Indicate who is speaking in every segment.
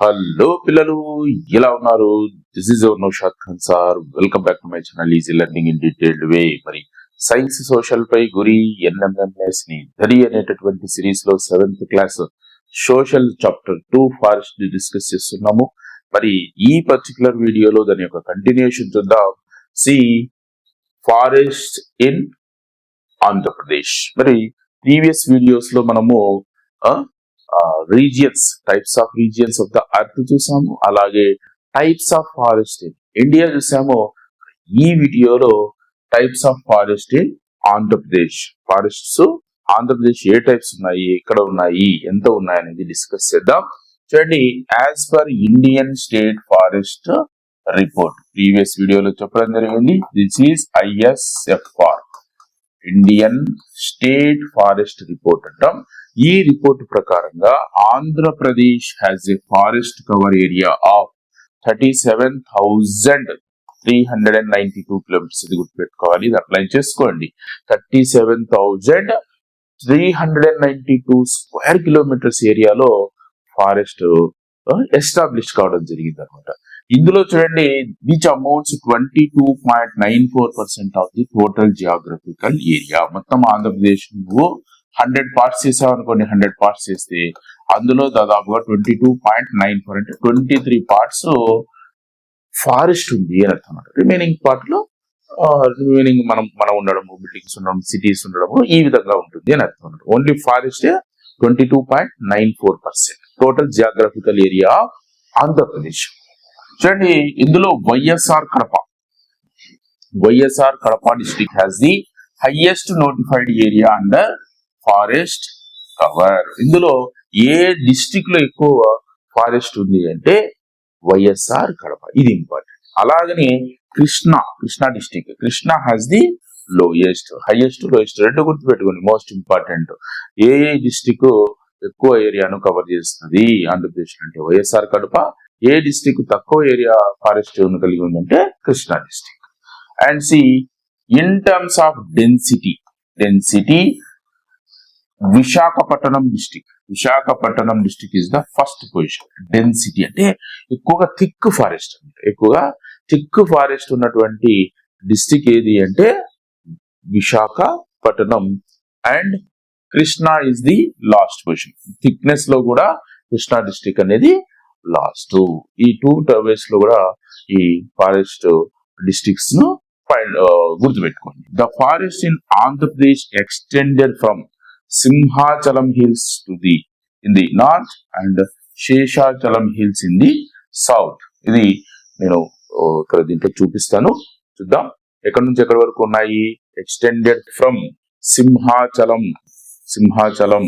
Speaker 1: Hello పిల్లలు ఎలా ఉన్నారు? This is your Naushad Khan sir welcome back to my channel easy learning in detailed way మరి science social పై గురి ఎన్ఎంఎంఎస్ని ధరి అనేటటువంటి సిరీస్లో seventh class social chapter two ఫారెస్ట్ని discuss చేస్తున్నాము. మరి ఈ పర్టికులర్ వీడియోలో దాని యొక్క కంటిన్యూషన్ చూద్దాం. సి ఫారెస్ట్ ఇన్ ఆంధ్రప్రదేశ్ మరి ప్రీవియస్ వీడియోస్లో మనము regions types of regions of the earth చూసాము. అలాగే types of forest in India చూసాము. ఈ వీడియోలో types of forest in Andhra Pradesh forests Andhra Pradesh A types ఉన్నాయి? ఎక్కడ ఉన్నాయి? ఎంత ఉన్నాయి? అనేది డిస్కస్ చేద్దాం. చూడండి as per Indian state forest report previous వీడియోలో చెప్పడం జరిగింది. This is ISFR Indian state forest report అంటాం. ఈ రిపోర్ట్ ప్రకారంగా Andhra Pradesh has a forest cover area of thirty seven thousand three hundred and ninety two kilometres ఇది గుర్తుపెట్టుకోవాలి ఇది apply చేసుకోండి. Thirty seven thousand three hundred and ninety two square kilometres ఏరియాలో forest establish కావడం జరిగింది అనమాట ఇందులో చూడండి which amounts twenty two point nine four percent of the total geographical area మొత్తం ఆంధ్రప్రదేశ్ నువ్వు హండ్రెడ్ పార్ట్స్ చేసావు అనుకోండి హండ్రెడ్ పార్ట్స్ చేస్తే అందులో దాదాపుగా twenty two point nine four అంటే ట్వంటీ త్రీ పార్ట్స్ ఫారెస్ట్ ఉంది అని అర్థం రిమైనింగ్ పార్ట్లో రిమైనింగ్ మనం మనం ఉండడము బిల్డింగ్స్ ఉండడం సిటీస్ ఉండడము ఈ విధంగా ఉంటుంది అని అర్థం only forest twenty two point nine four percent total geographical area Andhra Pradesh. చూడండి ఇందులో YSR Kadapa. YSR Kadapa district has the highest notified area under forest cover ఇందులో ఏ డిస్టిక్లో ఎక్కువ ఫారెస్ట్ ఉంది అంటే వైఎస్ఆర్ కడప. ఇది ఇంపార్టెంట్ అలాగనే Krishna Krishna district Krishna has the lowest highest lowest రెండు గుర్తు పెట్టుకోండి మోస్ట్ ఇంపార్టెంట్ ఏ ఏ డిస్టిక్ ఎక్కువ ఏరియాను కవర్ చేస్తుంది? ఆంధ్రప్రదేశ్ అంటే వైఎస్ఆర్ కడప ఏ డిస్టిక్ తక్కువ ఏరియా ఫారెస్ట్ కలిగి ఉందంటే Krishna district. And see in terms of density density Visakhapatnam district. Visakhapatnam district is the first position. Density అంటే ఎక్కువగా థిక్ ఫారెస్ట్ ఎక్కువగా థిక్ ఫారెస్ట్ ఉన్నటువంటి డిస్టిక్ ఏది అంటే Visakhapatnam. And Krishna is the last position. థిక్నెస్లో కూడా Krishna district అనేది last ఈ two టర్వేస్లో కూడా ఈ ఫారెస్ట్ డిస్ట్రిక్ట్స్ను uh, గుర్తుపెట్టుకోండి. The forest in Andhra Pradesh extended from Simhachalam hills to the in the north and Seshachalam hills in the south ఇది నేను uh, ఇక్కడ దీంట్లో చూపిస్తాను. చూద్దాం. ఎక్కడి నుంచి ఎక్కడి వరకు ఉన్నాయి? Extended from Simhachalam Simhachalam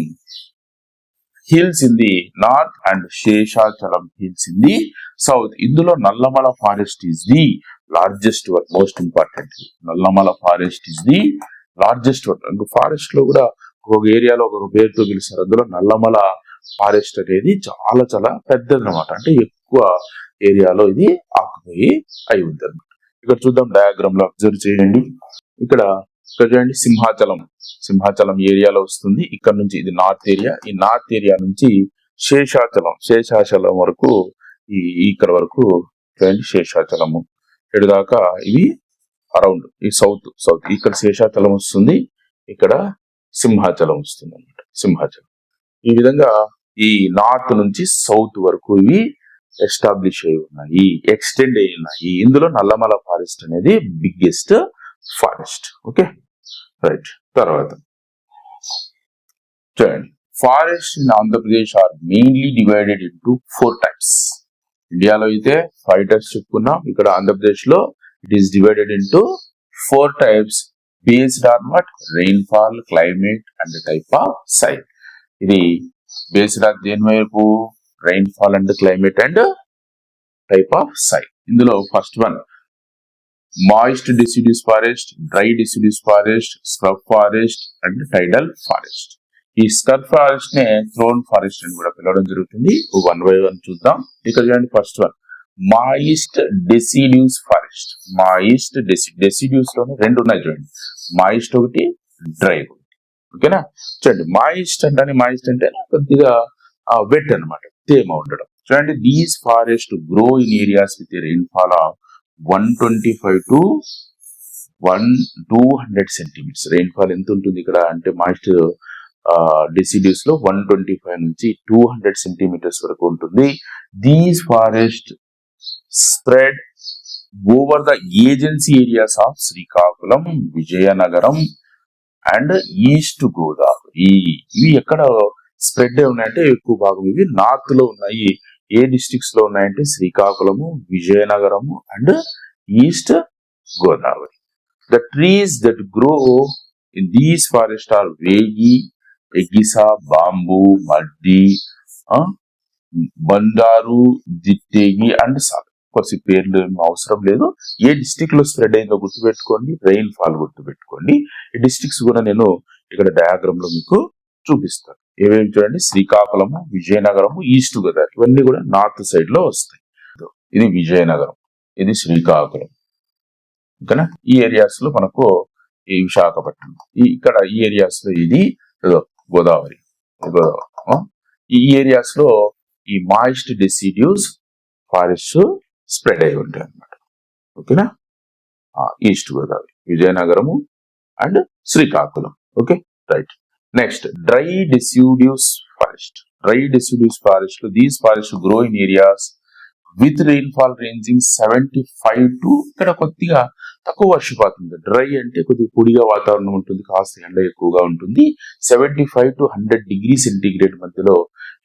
Speaker 1: hills in the north and Seshachalam hills in the south. ఇందులో Nallamala forest is the largest one most important. Nallamala forest is the largest one. ఫారెస్ట్లో కూడా ఒక ఏరియాలో ఒక పేరుతో పిలుస్తారు. అందులో నల్లమల ఫారెస్ట్ అనేది చాలా చాలా పెద్దది అనమాట అంటే ఎక్కువ ఏరియాలో ఇది ఆకుపోయి అయి ఉంది అనమాట ఇక్కడ చూద్దాం డయాగ్రామ్లో అబ్జర్వ్ చేయండి. ఇక్కడ ఇక్కడ చూడండి సింహాచలం. సింహాచలం ఏరియాలో వస్తుంది. ఇక్కడ నుంచి ఇది నార్త్ ఏరియా. ఈ నార్త్ ఏరియా నుంచి శేషాచలం. శేషాచలం వరకు ఈ ఇక్కడ వరకు చూడండి శేషాచలము. ఇక్కడ దాకా ఇవి అరౌండ్ ఈ సౌత్ సౌత్. ఇక్కడ శేషాచలం వస్తుంది. ఇక్కడ సింహాచలం వస్తుంది అనమాట సింహాచలం. ఈ విధంగా ఈ నార్త్ నుంచి సౌత్ వరకు ఇవి ఎస్టాబ్లిష్ అయి ఉన్నాయి. ఎక్స్టెండ్ అయి ఉన్నాయి. ఇందులో నల్లమల ఫారెస్ట్ అనేది బిగ్గెస్ట్ ఫారెస్ట్. ఓకే? రైట్. తర్వాత. చూడండి forest in Andhra Pradesh are mainly divided into four types ఇండియాలో అయితే ఫైవ్ టైప్స్ చెప్పుకున్నాం. ఇక్కడ ఆంధ్రప్రదేశ్లో it is divided into four types based on what rainfall climate and type of site ఇది based on దేని వైపు fall and climate and type of site ఇందులో first one moist deciduous forest dry deciduous forest scrub forest and tidal forest ఈ scrub forest నే thorn forest అని కూడా పిలవడం జరుగుతుంది. వన్ బై వన్ చూద్దాం. ఇక్కడ చూడండి first one moist deciduous forest moist deci డెసిడ్యూస్లోనే రెండు ఉన్నాయి చూడండి. మాయిస్ట్ ఒకటి డ్రై ఒకటి. ఓకేనా? చూడండి మాయిస్ట్ అంటే మాయిస్ట్ అంటే కొద్దిగా వెట్ అన్నమాట. తేమ ఉండడం. చూడండి these forest grow in areas with rainfall of one twenty five to one two hundred centimetres rainfall ఎంత ఉంటుంది ఇక్కడ? అంటే మాస్ట్ డిసిడ్యూస్లో వన్ ట్వంటీ ఫైవ్ నుంచి టూ హండ్రెడ్ సెంటీమీటర్స్ వరకు ఉంటుంది. These forest spread over the agency areas of Srikakulam Vizianagaram and east Godavari ఇవి ఎక్కడ స్ప్రెడ్ ఉన్నాయంటే ఎక్కువ భాగం ఇవి నార్త్లో ఉన్నాయి. ఏ డిస్ట్రిక్ట్స్లో ఉన్నాయంటే Srikakulam Vizianagaram and east Godavari. The trees that grow in these forest are వేగి ఎగిసా బాంబు మడ్డి బందారు దిట్టేగి అండ్ సాల్ కొద్ది పేర్లు ఏమి అవసరం లేదు. ఏ డిస్టిక్లో స్ప్రెడ్ అయిందో గుర్తుపెట్టుకోండి రెయిన్ ఫాల్ గుర్తుపెట్టుకోండి. ఈ డిస్టిక్స్ కూడా నేను ఇక్కడ డయాగ్రామ్లో మీకు చూపిస్తాను. ఏమేమి చూడండి? శ్రీకాకుళము విజయనగరము ఈస్ట్ గోదావరి. ఇవన్నీ కూడా నార్త్ సైడ్లో వస్తాయి. ఇది విజయనగరం ఇది శ్రీకాకుళం. ఓకేనా? ఈ ఏరియాస్లో మనకు ఈ విశాఖపట్నం. ఇక్కడ ఈ ఏరియాస్లో ఇది గోదావరి. గోదావరి. ఈ ఏరియాస్లో ఈ మాయిస్ట్ డెసిడ్యూస్ ఫారెస్ట్ స్ప్రెడ్ అయి ఉంటాయి అనమాట ఓకేనా? East Godavari Vizianagaram and Srikakulam. Okay? Right. Next dry deciduous forest dry deciduous forest these forest grow in areas with rainfall ranging seventy five to ఇక్కడ కొద్దిగా తక్కువ వర్షపాతం డ్రై అంటే కొద్దిగా పొడిగా వాతావరణం ఉంటుంది కాస్త ఎండ ఎక్కువగా ఉంటుంది. Seventy five to hundred degree centigrade మధ్యలో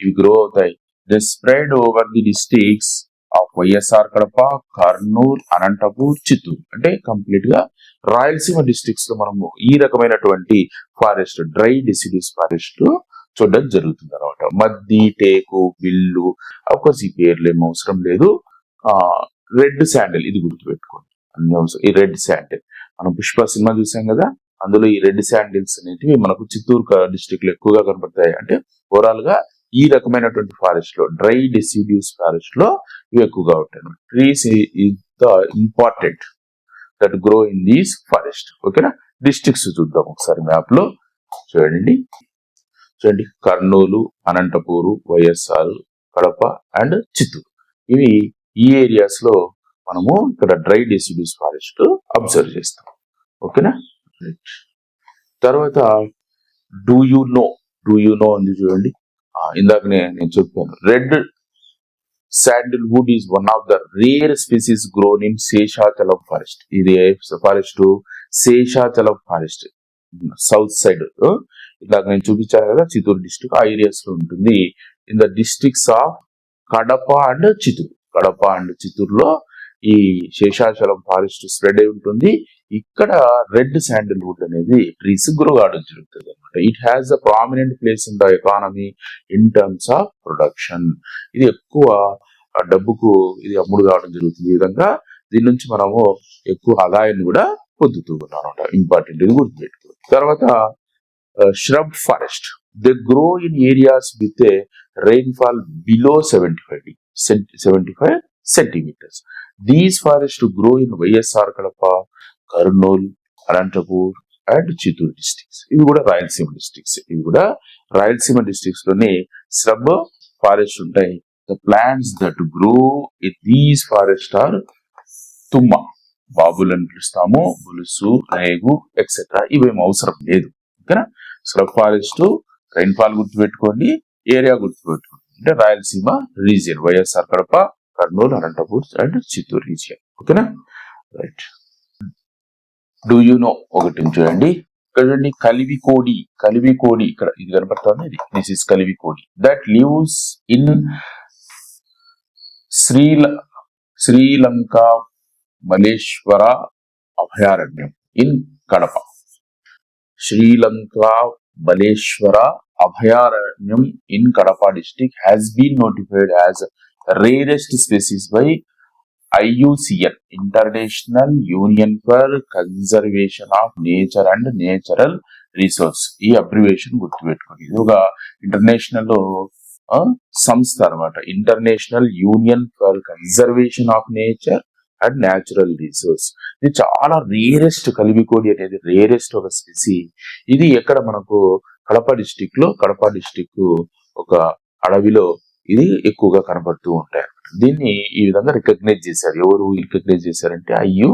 Speaker 1: ఇవి గ్రో అవుతాయి. The spread over the districts of YSR Kadapa Kurnool Anantapur Chittoor. అంటే కంప్లీట్గా రాయలసీమ డిస్ట్రిక్ట్స్లో మనము ఈ రకమైనటువంటి ఫారెస్ట్ డ్రై డిసిడ్యూస్ ఫారెస్ట్ చూడడం జరుగుతుంది అనమాట మద్ది టేకు బిల్లు అఫ్కోర్స్ ఈ పేర్లు ఏమి అవసరం లేదు. ఆ రెడ్ శాండిల్ ఇది గుర్తుపెట్టుకోండి. అన్ని అవసరం ఈ రెడ్ శాండిల్ మనం పుష్ప సినిమా చూసాం కదా అందులో ఈ రెడ్ శాండిల్స్ అనేటివి మనకు చిత్తూరు డిస్టిక్లో ఎక్కువగా కనపడతాయి. అంటే ఓవరాల్గా ఈ రకమైనటువంటి ఫారెస్ట్లో డ్రై డిసిడ్యూస్ ఫారెస్ట్లో ఇవి ఎక్కువగా ఉంటాయి. Trees the important that grow in these forest ఓకేనా డిస్ట్రిక్ట్స్ చూద్దాం ఒకసారి మ్యాప్లో. చూడండి. చూడండి. కర్నూలు అనంతపూరు వైఎస్ఆర్ కడప అండ్ చిత్తూరు. ఇవి ఈ ఏరియాస్లో మనము ఇక్కడ డ్రై డెసిడ్యూస్ ఫారెస్ట్ అబ్జర్వ్ చేస్తాం. ఓకేనా తర్వాత do you know do you know ఉంది చూడండి. ఇందాకనే నేను చెప్పాను. Red sandal wood is one of the rare species grown in Seshachalam forest ఇది forest Seshachalam forest south side ఇందాక నేను చూపించాను కదా చిత్తూరు డిస్టిక్ ఆ ఏరియాస్లో ఉంటుంది. In the districts of Kadapa and Chittoor Kadapa and చిత్తూరులో ఈ శేషాచలం ఫారెస్ట్ స్ప్రెడ్ అయి ఉంటుంది. ఇక్కడ రెడ్ శాండిల్ వుడ్ అనేది ట్రీస్ గ్రో కావడం జరుగుతుంది అనమాట it has a prominent place in the economy in terms of production ఇది ఎక్కువ డబ్బుకు ఇది అమ్ముడు కావడం జరుగుతుంది. ఈ విధంగా దీని నుంచి మనము ఎక్కువ ఆదాయాన్ని కూడా పొందుతూ ఉన్నాం అనమాట ఇంపార్టెంట్ ఇది గుర్తుపెట్టుకో తర్వాత shrub forest. They grow in areas with a rainfall below 75 cent- 75 centimeters. These forests grow in YSR Kadapa Kurnool Anantapur and Chittoor districts ఇవి కూడా రాయలసీమ డిస్ట్రిక్ట్స్ ఇవి కూడా రాయలసీమ డిస్ట్రిక్ట్స్లోనే స్రబ్ ఫారెస్ట్ ఉంటాయి. The plants that grow in these forest are తుమ్మ. బాబులు అని పిలుస్తాము. బులుసు రేగు ఎక్సెట్రా ఇవేం అవసరం లేదు. ఓకేనా? స్క్రబ్ ఫారెస్ట్ రైన్ఫాల్ గుర్తుపెట్టుకోండి ఏరియా గుర్తుపెట్టుకోండి. అంటే Rayalaseema region YSR Kadapa Kurnool Anantapur and Chittoor region ఓకేనా? రైట్ డూ యూ నో ఒకటి చూడండి. ఇక్కడ చూడండి కలివి కోడి కలివి కోడి ఇక్కడ ఇది కనపడుతుంది ఇది. దిస్ ఇస్ కలివి కోడి. దట్ లివ్స్ ఇన్ శ్రీల శ్రీలంక మలేశ్వర అభయారణ్యం ఇన్ కడప శ్రీలంక మలేశ్వర అభయారణ్యం in Kadapa district has been notified as rarest species by IUCN international union for conservation of nature and natural resource ఈ అబ్రివేషన్ గుర్తుపెట్టుకోండి. ఇది ఒక ఇంటర్నేషనల్ సంస్థ అనమాట international union for conservation of nature and natural resource ఇది చాలా rarest కలివికోడి అనేది rarest ఒక స్పెసి ఇది ఎక్కడ మనకు కడప డిస్టిక్లో కడప డిస్టిక్ ఒక అడవిలో ఇది ఎక్కువగా కనబడుతూ ఉంటాయి. దీన్ని ఈ విధంగా రికగ్నైజ్ చేశారు. ఎవరు రికగ్నైజ్ చేశారంటే ఐయు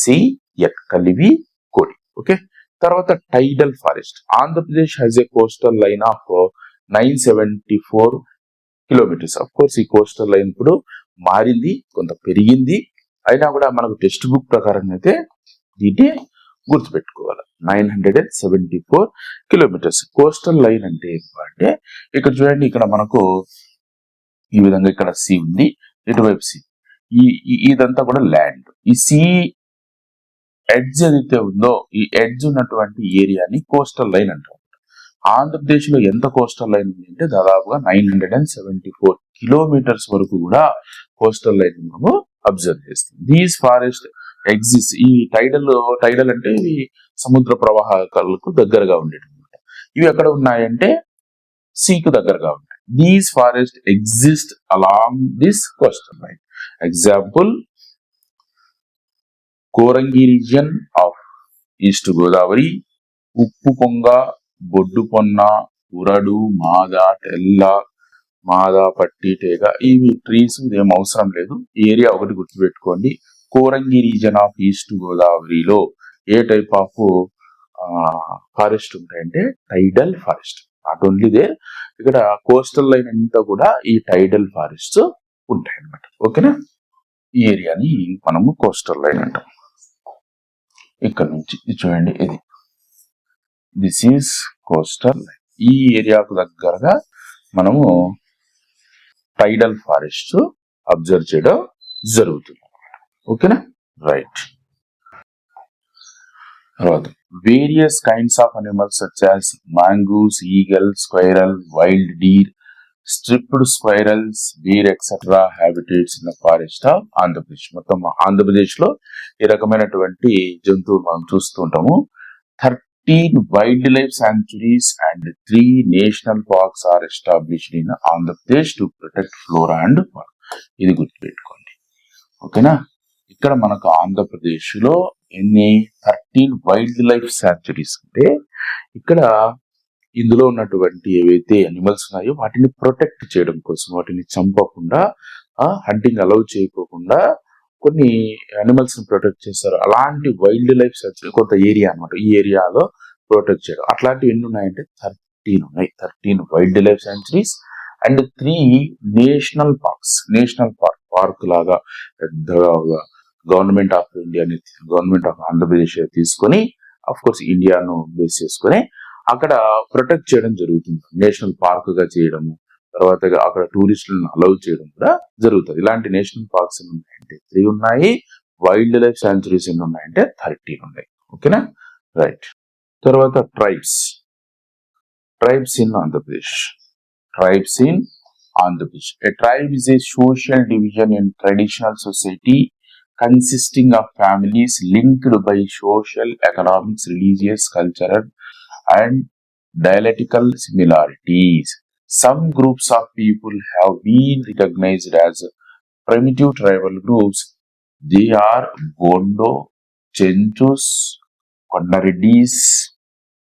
Speaker 1: సిఎన్ కలివి కోడి. ఓకే? తర్వాత tidal forest Andhra Pradesh has a coastal line of nine seventy four kilometres of course ఈ కోస్టల్ లైన్ ఇప్పుడు మారింది కొంత పెరిగింది. అయినా కూడా మనకు టెక్స్ట్ బుక్ ప్రకారం అయితే దీన్ని గుర్తుపెట్టుకోవాలి. Nine hundred and seventy four kilometres coastal line అంటే అంటే ఇక్కడ చూడండి ఇక్కడ మనకు ఈ విధంగా ఇక్కడ సి ఉంది ఇటువైపు సి ఈ ఇదంతా కూడా ల్యాండ్ ఈ సి ఎడ్జ్ ఏదైతే ఉందో ఈ ఎడ్జ్ ఉన్నటువంటి ఏరియాని కోస్టల్ లైన్ అంటారు. ఆంధ్రప్రదేశ్లో ఎంత కోస్టల్ లైన్ ఉంది అంటే దాదాపుగా nine hundred and seventy four kilometres వరకు కూడా కోస్టల్ లైన్ మనము అబ్జర్వ్ చేస్తాం. దీస్ ఫారెస్ట్ ఎగ్జిస్ట్ ఈ టైడల్ టైడల్ అంటే ఇవి సముద్ర ప్రవాహాలకు దగ్గరగా ఉండేటన్నమాట ఇవి ఎక్కడ ఉన్నాయంటే సీకు దగ్గరగా ఉన్నాయి. These forest exist along this coastal line. Example Coringa region of east Godavari ఉప్పు Bodduponna, Uradu, పొన్న ఉరడు మాదా పట్టి టేగ ఇవి ట్రీస్ ఏం అవసరం లేదు. ఏరియా ఒకటి గుర్తుపెట్టుకోండి. కోరంగి రీజన్ ఆఫ్ ఈస్ట్ గోదావరిలో ఏ టైప్ ఆఫ్ ఫారెస్ట్ ఉంటాయంటే tidal forest not only they ఇక్కడ కోస్టల్ లైన్ అంతా కూడా ఈ టైడల్ ఫారెస్ట్ ఉంటాయి అన్నమాట ఓకేనా? ఈ ఏరియాని మనము కోస్టల్ లైన్ అంటాం. ఇక్కడ నుంచి ఇది చూడండి ఇది. దిస్ ఈస్ కోస్టల్ లైన్ ఈ ఏరియాకు దగ్గరగా మనము టైడల్ ఫారెస్ట్ అబ్జర్వ్ చేయడం జరుగుతుంది. ఓకేనా? రైట్ తర్వాత various kinds of animals such mongoose eagle squirrel wild deer striped squirrels were etcetera habitats in forest of Andhra Pradesh మొత్తం ఆంధ్రప్రదేశ్లో ఈ రకమైనటువంటి జంతువులు మనం చూస్తుంటాము thirteen wildlife sanctuaries and three national parks are established in Andhra Pradesh to protect flora and ఇది గుర్తుపెట్టుకోండి. ఓకేనా? ఇక్కడ మనకు ఆంధ్రప్రదేశ్లో ఎన్ని థర్టీన్ వైల్డ్ లైఫ్ శాంచురీస్ అంటే ఇక్కడ ఇందులో ఉన్నటువంటి ఏవైతే అనిమల్స్ ఉన్నాయో వాటిని ప్రొటెక్ట్ చేయడం కోసం వాటిని చంపకుండా హంటింగ్ అలౌ చేయకోకుండా కొన్ని అనిమల్స్ని ప్రొటెక్ట్ చేస్తారు. అలాంటి వైల్డ్ లైఫ్ సాంచురీ కొంత ఏరియా అన్నమాట. ఈ ఏరియాలో ప్రొటెక్ట్ చేయడం. అట్లాంటివి ఎన్ని ఉన్నాయంటే థర్టీన్ ఉన్నాయి. Thirteen wildlife sanctuaries and three national parks. National park park లాగా పెద్దగా government of India government of Andhra Pradesh తీసుకొని అఫ్ కోర్స్ ఇండియాను బేస్ చేసుకొని అక్కడ ప్రొటెక్ట్ చేయడం జరుగుతుంది. నేషనల్ పార్క్గా చేయడము తర్వాత అక్కడ టూరిస్టులను అలౌ చేయడం కూడా జరుగుతుంది. ఇలాంటి నేషనల్ పార్క్స్ ఎన్ని ఉన్నాయంటే త్రీ ఉన్నాయి. వైల్డ్ లైఫ్ శాంచురీస్ ఎన్ని ఉన్నాయంటే థర్టీన్ ఉన్నాయి. ఓకేనా రైట్ తర్వాత tribes tribes in Andhra Pradesh. Tribes in Andhra Pradesh. Pradesh. Tribe is a social division in traditional society consisting of families linked by social, economics, religious, cultural, and dialectical similarities. Some groups of people have been recognized as primitive tribal groups. They are Bondo, Chenchus, Kondareddis,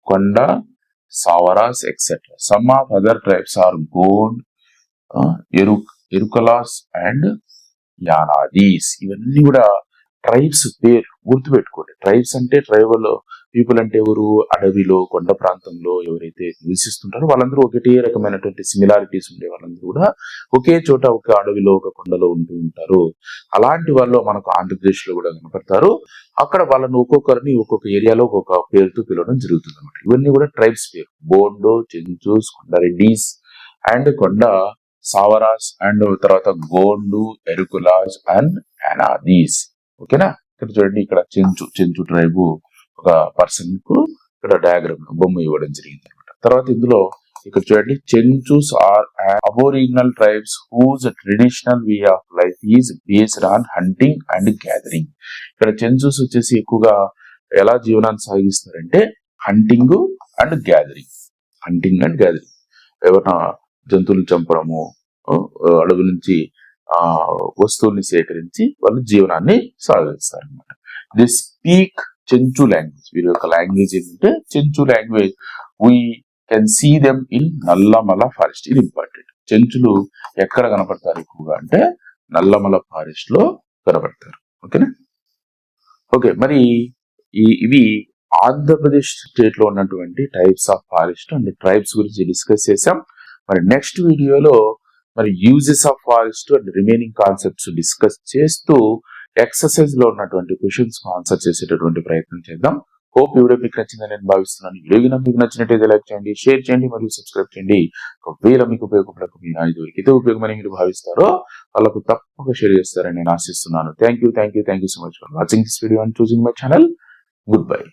Speaker 1: Konda, Savaras, etc. Some of other tribes are Gond, uh, and Yanadis ఇవన్నీ కూడా tribes పేరు గుర్తుపెట్టుకోండి. Tribes అంటే tribal people అంటే ఎవరు? అడవిలో కొండ ప్రాంతంలో ఎవరైతే నివసిస్తుంటారో వాళ్ళందరూ ఒకటే రకమైనటువంటి సిమిలారిటీస్ ఉండే వాళ్ళందరూ కూడా ఒకే చోట ఒక అడవిలో ఒక కొండలో ఉంటూ ఉంటారు. అలాంటి వాళ్ళు మనకు ఆంధ్రప్రదేశ్లో కూడా కనపడతారు. అక్కడ వాళ్ళని ఒక్కొక్కరిని ఒక్కొక్క ఏరియాలో ఒక్కొక్క పేరుతో పిలవడం జరుగుతుంది అనమాట ఇవన్నీ కూడా ట్రైబ్స్ పేరు. బోండో చెంచూస్ కొండారెడ్డిస్ అండ్ కొండ సావరాస్ అండ్ తర్వాత గోండు ఎరుకులాజ్ అండ్ అనాదీస్ ఓకేనా ఇక్కడ చూడండి ఇక్కడ చెంచు చెంచు ట్రైబు ఒక పర్సన్కు ఇక్కడ డయాగ్రామ్ బొమ్మ ఇవ్వడం జరిగింది అనమాట తర్వాత ఇందులో ఇక్కడ చూడండి Chenchus are aboriginal tribes whose traditional way of life is based on hunting and gathering ఇక్కడ చెంచుస్ వచ్చేసి ఎక్కువగా ఎలా జీవనాన్ని సాగిస్తారంటే hunting and gathering hunting and gathering ఎవరైనా జంతువులు చంపడము అడవి నుంచి ఆ వస్తువుల్ని సేకరించి వాళ్ళు జీవనాన్ని సాగిస్తారు అనమాట ది స్పీక్ చెంచు లాంగ్వేజ్ వీరి యొక్క లాంగ్వేజ్ ఏంటంటే Chenchu language we can see them in Nallamala forest ఇది ఇంపార్టెంట్ చెంచులు ఎక్కడ కనపడతారు ఎక్కువగా అంటే నల్లమల ఫారెస్ట్లో కనపడతారు. ఓకేనా ఓకే మరి ఈ ఇవి ఆంధ్రప్రదేశ్ స్టేట్లో ఉన్నటువంటి types of forest and tribes గురించి డిస్కస్ చేసాం మరి నెక్స్ట్ వీడియోలో మరి uses of forest and remaining concepts discuss చేస్తూ ఎక్సర్సైజ్లో ఉన్నటువంటి క్వశ్చన్స్ ఆన్సర్ చేసేటటువంటి ప్రయత్నం చేద్దాం. హోప్ ఈ వీడియో మీకు నచ్చిందని నేను భావిస్తున్నాను. వీడియో మీకు నచ్చినట్టయితే లైక్ చేయండి షేర్ చేయండి మరియు సబ్స్క్రైబ్ చేయండి. ఒకవేళ మీకు ఉపయోగపడకపోయినా ఇది ఎవరికైతే ఉపయోగమని మీరు భావిస్తారో వాళ్ళకు తప్పక షేర్ చేస్తారని నేను ఆశిస్తున్నాను. Thank you thank you thank you so much for watching this video and choosing my channel good bye